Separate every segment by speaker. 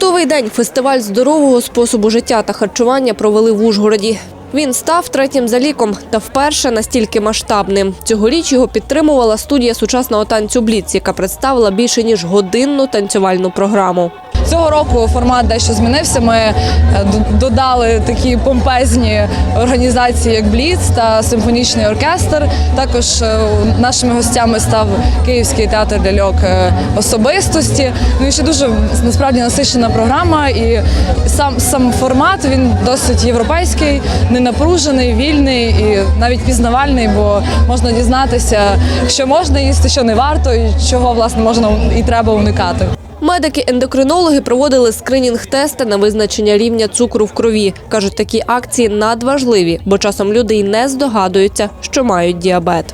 Speaker 1: Фруктовий день фестиваль здорового способу життя та харчування провели в Ужгороді. Він став третім за ліком та вперше настільки масштабним. Цьогоріч його підтримувала студія сучасного танцю Бліц, яка представила більше ніж годинну танцювальну програму.
Speaker 2: Цього року формат дещо змінився. Ми е, додали такі помпезні організації, як Бліц та симфонічний оркестр. Також е, нашими гостями став Київський театр ляльок е, особистості. Ну і ще дуже насправді насичена програма. І сам сам формат він досить європейський, ненапружений, вільний і навіть пізнавальний, бо можна дізнатися, що можна їсти, що не варто, і чого власне можна і треба уникати.
Speaker 1: Медики-ендокринологи проводили скринінг-тести на визначення рівня цукру в крові. кажуть, такі акції надважливі, бо часом люди й не здогадуються, що мають діабет.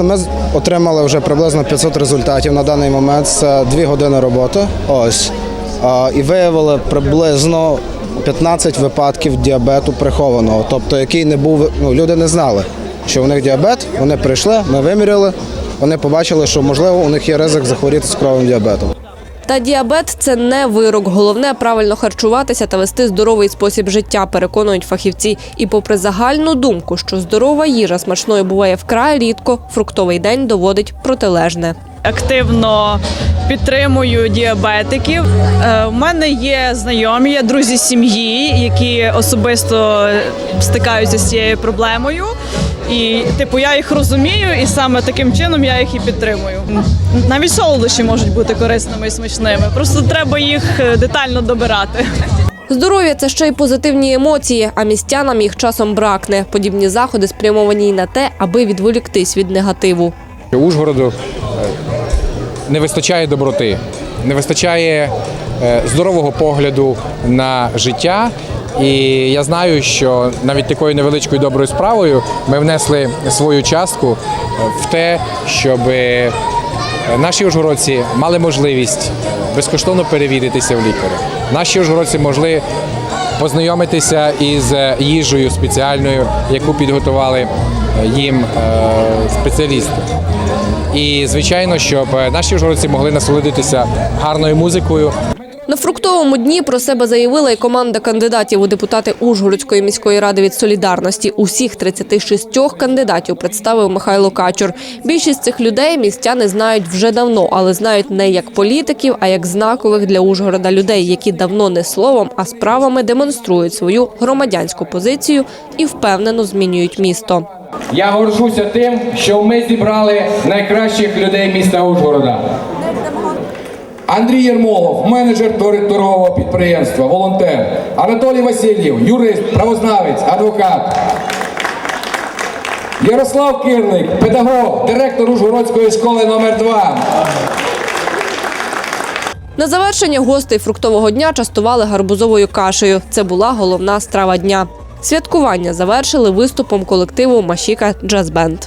Speaker 3: Ми отримали вже приблизно 500 результатів на даний момент. Це дві години роботи. Ось і виявили приблизно 15 випадків діабету прихованого, тобто який не був. Ну люди не знали, що у них діабет. Вони прийшли, ми виміряли. Вони побачили, що можливо у них є ризик захворіти цукровим діабетом.
Speaker 1: Та діабет це не вирок. Головне правильно харчуватися та вести здоровий спосіб життя, переконують фахівці. І попри загальну думку, що здорова їжа смачною буває вкрай рідко, фруктовий день доводить протилежне.
Speaker 4: активно підтримую діабетиків. Е, У мене є знайомі, є друзі сім'ї, які особисто стикаються з цією проблемою. І, типу, я їх розумію, і саме таким чином я їх і підтримую. Навіть солодощі можуть бути корисними і смачними. Просто треба їх е, детально добирати.
Speaker 1: Здоров'я це ще й позитивні емоції, а містянам їх часом бракне. Подібні заходи спрямовані й на те, аби відволіктись від негативу.
Speaker 5: Ужгороду е, не вистачає доброти, не вистачає е, здорового погляду на життя. І я знаю, що навіть такою невеличкою доброю справою ми внесли свою частку е, в те, щоб е, наші ужгородці мали можливість безкоштовно перевіритися в лікаря. Наші ужгородці могли познайомитися із їжею спеціальною, яку підготували е, їм е, спеціалісти. І звичайно, щоб е, наші ужгородці могли насолодитися гарною музикою,
Speaker 1: На фруктовому дні про себе заявила і команда кандидатів у депутати Ужгородської міської ради від солідарності. Усіх 36 кандидатів представив Михайло Качур. Більшість цих людей містяни знають вже давно, але знають не як політиків, а як знакових для Ужгорода людей, які давно не словом, а справами демонструють свою громадянську позицію і впевнено змінюють місто.
Speaker 6: Я горжуся тим, що ми зібрали найкращих людей міста Ужгорода. Андрій Єрмолов, менеджер торгового підприємства, волонтер. Анатолій Васильєв, юрист, правознавець, адвокат. Ярослав Кирлик, педагог, директор Ужгородської школи номер 2
Speaker 1: На завершення гостей фруктового дня частували гарбузовою кашею. Це була головна страва дня. Святкування завершили виступом колективу Машіка Джаз Бенд.